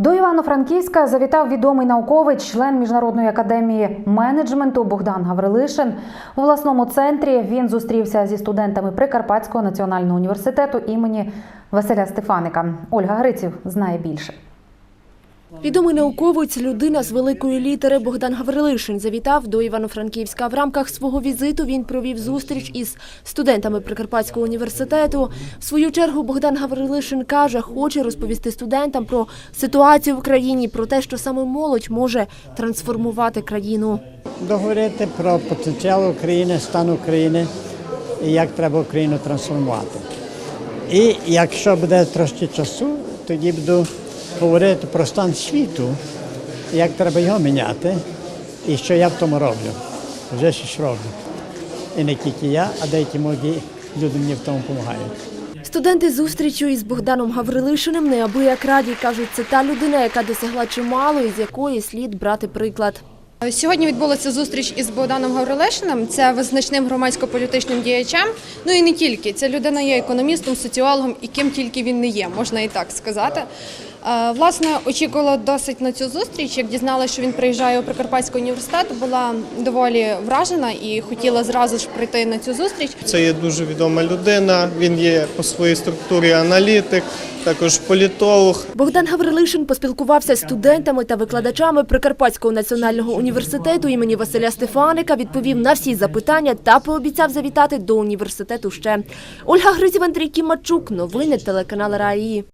До Івано-Франківська завітав відомий науковець, член міжнародної академії менеджменту Богдан Гаврилишин. У власному центрі він зустрівся зі студентами Прикарпатського національного університету імені Василя Стефаника. Ольга Гриців знає більше. Відомий науковець, людина з великої літери Богдан Гаврилишин завітав до Івано-Франківська. В рамках свого візиту він провів зустріч із студентами Прикарпатського університету. В свою чергу Богдан Гаврилишин каже, хоче розповісти студентам про ситуацію в країні, про те, що саме молодь може трансформувати країну. договорити про потенціал України, стан України і як треба Україну трансформувати. І якщо буде трошки часу, тоді буду говорити про стан світу, як треба його міняти, і що я в тому роблю. Вже щось роблю. І не тільки я, а деякі молоді люди мені в тому допомагають. Студенти зустрічу із Богданом Гаврилишиним неабияк раді кажуть, це та людина, яка досягла чимало і з якої слід брати приклад. Сьогодні відбулася зустріч із Богданом Гаврилешиним. Це визначним громадсько-політичним діячем. Ну і не тільки. Ця людина є економістом, соціологом і ким тільки він не є, можна і так сказати. Е, Власне, очікувала досить на цю зустріч. Як дізналася, що він приїжджає у Прикарпатський університет, була доволі вражена і хотіла зразу ж прийти на цю зустріч. Це є дуже відома людина. Він є по своїй структурі аналітик, також політолог. Богдан Гаврилишин поспілкувався з студентами та викладачами Прикарпатського національного університету імені Василя Стефаника, відповів на всі запитання та пообіцяв завітати до університету ще. Ольга Гризів, Андрій Кімачук. Новини телеканал РАІ.